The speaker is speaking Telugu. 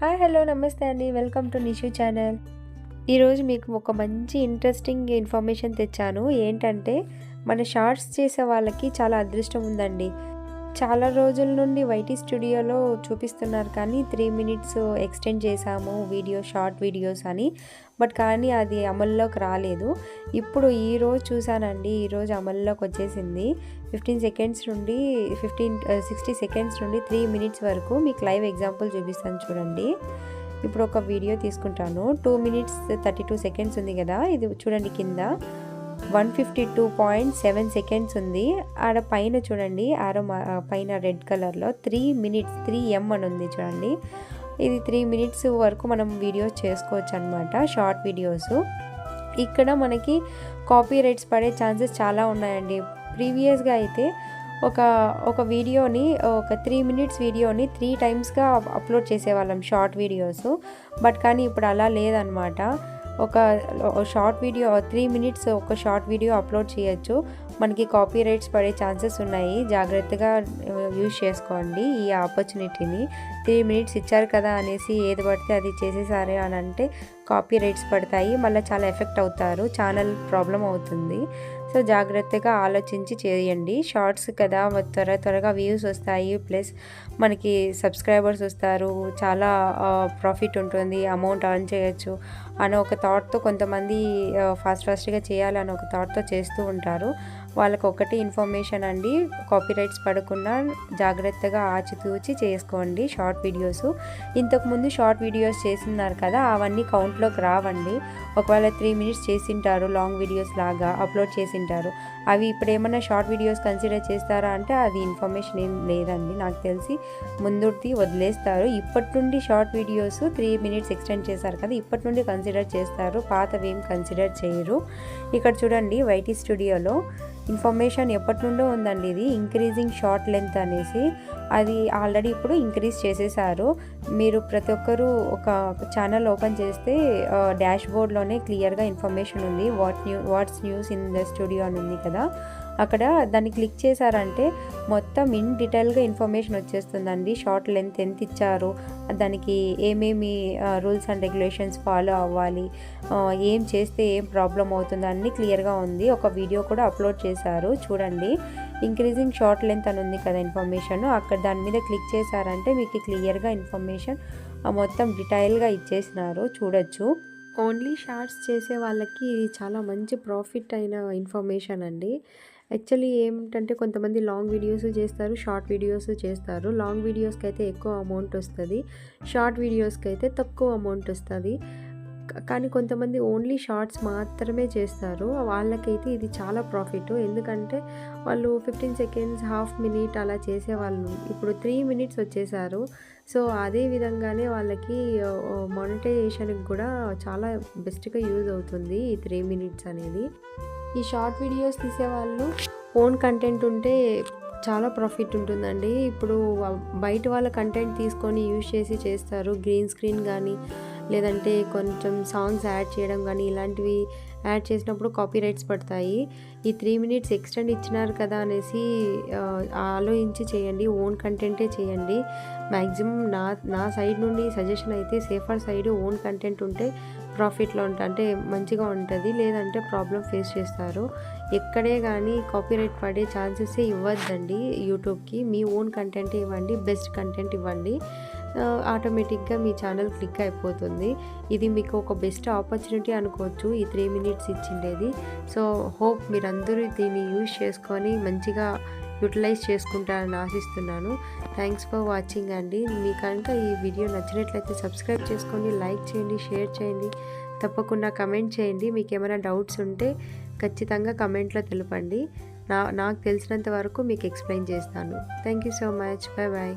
హాయ్ హలో నమస్తే అండి. Welcome to Nishu channel. ఈరోజు మీకు ఒక మంచి ఇంట్రెస్టింగ్ ఇన్ఫర్మేషన్ తెచ్చాను. ఏంటంటే మన షార్ట్స్ చేసే వాళ్ళకి చాలా అదృష్టం ఉందండి. చాలా రోజుల నుండి వైటీ స్టూడియోలో చూపిస్తున్నారు కానీ త్రీ మినిట్స్ ఎక్స్టెండ్ చేశాము వీడియో షార్ట్ వీడియోస్ అని. బట్ కానీ అది అమల్లోకి రాలేదు. ఇప్పుడు ఈరోజు చూశానండి. ఈరోజు అమల్లోకి వచ్చేసింది. ఫిఫ్టీన్ సెకండ్స్ నుండి ఫిఫ్టీన్ సిక్స్టీ సెకండ్స్ నుండి త్రీ మినిట్స్ వరకు మీకు లైవ్ ఎగ్జాంపుల్ చూపిస్తాను చూడండి. ఇప్పుడు ఒక వీడియో తీసుకుంటాను. Two minutes thirty two seconds ఉంది కదా? ఇది చూడండి కింద. One fifty two point seven seconds ఉంది. ఆడ పైన చూడండి ఆరో పైన రెడ్ కలర్లో త్రీ మినిట్స్ త్రీ ఎం అని ఉంది చూడండి. ఇది త్రీ మినిట్స్ వరకు మనం వీడియోస్ చేసుకోవచ్చు అనమాట షార్ట్ వీడియోస్. ఇక్కడ మనకి కాపీ రైట్స్ పడే ఛాన్సెస్ చాలా ఉన్నాయండి. ప్రీవియస్గా అయితే ఒక ఒక వీడియోని ఒక త్రీ మినిట్స్ వీడియోని త్రీ టైమ్స్గా అప్లోడ్ చేసేవాళ్ళం షార్ట్ వీడియోస్. బట్ కానీ ఇప్పుడు అలా లేదనమాట ఒక షార్ట్ వీడియో త్రీ మినిట్స్ ఒక షార్ట్ వీడియో అప్లోడ్ చేయొచ్చు. మనకి కాపీ రైట్స్ పడే ఛాన్సెస్ ఉన్నాయి. జాగ్రత్తగా యూజ్ చేసుకోండి ఈ ఆపర్చునిటీని. త్రీ మినిట్స్ ఇచ్చారు కదా అనేసి ఏది పడితే అది చేసేసారే అని అంటే కాపీ రైట్స్ పడతాయి. మళ్ళీ చాలా ఎఫెక్ట్ అవుతారు. ఛానల్ ప్రాబ్లం అవుతుంది. సో జాగ్రత్తగా ఆలోచించి చేయండి. షార్ట్స్ కదా త్వర త్వరగా వ్యూస్ వస్తాయి. ప్లస్ మనకి సబ్స్క్రైబర్స్ వస్తారు. చాలా ప్రాఫిట్ ఉంటుంది. అమౌంట్ అర్న్ చేయొచ్చు అనే ఒక థాట్తో కొంతమంది ఫాస్ట్ ఫాస్ట్గా చేయాలని ఒక థాట్తో చేస్తూ ఉంటారు. వాళ్ళకి ఒకటి ఇన్ఫర్మేషన్ అండి. కాపీ రైట్స్ పడకుండా జాగ్రత్తగా ఆచితూచి చేసుకోండి షార్ట్ వీడియోస్. ఇంతకుముందు షార్ట్ వీడియోస్ చేసినారు కదా అవన్నీ కౌంట్లోకి రావండి. ఒకవేళ త్రీ మినిట్స్ చేసింటారు లాంగ్ వీడియోస్ లాగా అప్లోడ్ చేసింటారు. అవి ఇప్పుడు ఏమైనా షార్ట్ వీడియోస్ కన్సిడర్ చేస్తారా అంటే అది ఇన్ఫర్మేషన్ ఏం లేదండి. నాకు తెలిసి ముందుటి వదిలేస్తారు. ఇప్పటి నుండి short videos three minutes extend చేశారు కదా ఇప్పటి నుండి కన్సిడర్ చేస్తారు. పాతవి ఏం కన్సిడర్ చేయరు. ఇక్కడ చూడండి వైటీ స్టూడియోలో ఇన్ఫర్మేషన్ ఎప్పటి నుండో ఉందండి ఇది. ఇంక్రీజింగ్ షార్ట్ లెంత్ అనేసి అది ఆల్రెడీ ఇప్పుడు ఇంక్రీజ్ చేసేసారు. మీరు ప్రతి ఒక్కరూ ఒక ఛానల్ ఓపెన్ చేస్తే డాష్ బోర్డ్లోనే క్లియర్గా ఇన్ఫర్మేషన్ ఉంది. What new what's news in the studio అని ఉంది కదా. అక్కడ దాన్ని క్లిక్ చేశారంటే మొత్తం ఇన్ డీటెయిల్గా ఇన్ఫర్మేషన్ వచ్చేస్తుందండి. షార్ట్ లెంత్ ఎంత ఇచ్చారు దానికి ఏమేమి రూల్స్ అండ్ రెగ్యులేషన్స్ ఫాలో అవ్వాలి ఏం చేస్తే ఏం ప్రాబ్లం అవుతుంది అన్నీ క్లియర్గా ఉంది. ఒక వీడియో కూడా అప్లోడ్ చేసి చేశారు. చూడండి ఇంక్రీజింగ్ షార్ట్ లెంత్ అని ఉంది కదా ఇన్ఫర్మేషన్ అక్కడ దాని మీద క్లిక్ చేశారంటే మీకు క్లియర్గా ఇన్ఫర్మేషన్ మొత్తం డీటెయిల్గా ఇచ్చేసినారు. చూడొచ్చు. ఓన్లీ షార్ట్స్ చేసే వాళ్ళకి ఇది చాలా మంచి ప్రాఫిట్ అయిన ఇన్ఫర్మేషన్ అండి. యాక్చువల్లీ ఏమిటంటే కొంతమంది లాంగ్ వీడియోస్ చేస్తారు షార్ట్ వీడియోస్ చేస్తారు. లాంగ్ వీడియోస్కి అయితే ఎక్కువ అమౌంట్ వస్తుంది. షార్ట్ వీడియోస్కి అయితే తక్కువ అమౌంట్ వస్తుంది. కానీ కొంతమంది ఓన్లీ షార్ట్స్ మాత్రమే చేస్తారు. వాళ్ళకైతే ఇది చాలా ప్రాఫిట్. ఎందుకంటే వాళ్ళు ఫిఫ్టీన్ సెకండ్స్ హాఫ్ మినిట్ అలా చేసేవాళ్ళు. ఇప్పుడు త్రీ మినిట్స్ వచ్చేసారు. సో అదే విధంగానే వాళ్ళకి మానిటైజేషన్కి కూడా చాలా బెస్ట్గా యూజ్ అవుతుంది ఈ త్రీ మినిట్స్ అనేది. ఈ షార్ట్ వీడియోస్ తీసేవాళ్ళు ఓన్ కంటెంట్ ఉంటే చాలా ప్రాఫిట్ ఉంటుందండి. ఇప్పుడు బయట వాళ్ళ కంటెంట్ తీసుకొని యూజ్ చేసి చేస్తారు. గ్రీన్ స్క్రీన్ కానీ లేదంటే కొంచెం సాంగ్స్ యాడ్ చేయడం కానీ ఇలాంటివి యాడ్ చేసినప్పుడు కాపీ రైట్స్ పడతాయి. ఈ త్రీ మినిట్స్ ఎక్స్టెండ్ ఇచ్చినారు కదా అనేసి ఆలోచించి చేయండి ఓన్ కంటెంటే చేయండి. మ్యాక్సిమం నా నా సైడ్ నుండి సజెషన్ అయితే సేఫర్ సైడ్ ఓన్ కంటెంట్ ఉంటే ప్రాఫిట్లో ఉంటా అంటే మంచిగా ఉంటుంది. లేదంటే ప్రాబ్లం ఫేస్ చేస్తారు. ఎక్కడే కానీ కాపీరైట్ పడే ఛాన్సెస్ ఇవ్వద్దండి యూట్యూబ్కి. మీ ఓన్ కంటెంట్ ఇవ్వండి బెస్ట్ కంటెంట్ ఇవ్వండి. ఆటోమేటిక్గా మీ ఛానల్ క్లిక్ అయిపోతుంది. ఇది మీకు ఒక బెస్ట్ ఆపర్చునిటీ అనుకోవచ్చు. ఈ త్రీ మినిట్స్ ఇచ్చిండేది. సో హోప్ మీరందరూ దీన్ని యూజ్ చేసుకొని మంచిగా యూటిలైజ్ చేసుకుంటారని ఆశిస్తున్నాను. థ్యాంక్స్ ఫర్ వాచింగ్ అండి. మీ కనుక ఈ వీడియో నచ్చినట్లయితే సబ్స్క్రైబ్ చేసుకోండి లైక్ చేయండి షేర్ చేయండి. తప్పకుండా కమెంట్ చేయండి. మీకు ఏమైనా డౌట్స్ ఉంటే ఖచ్చితంగా కమెంట్లో తెలపండి. నా నాకు తెలిసినంత వరకు మీకు ఎక్స్ప్లెయిన్ చేస్తాను. Thank you so much bye bye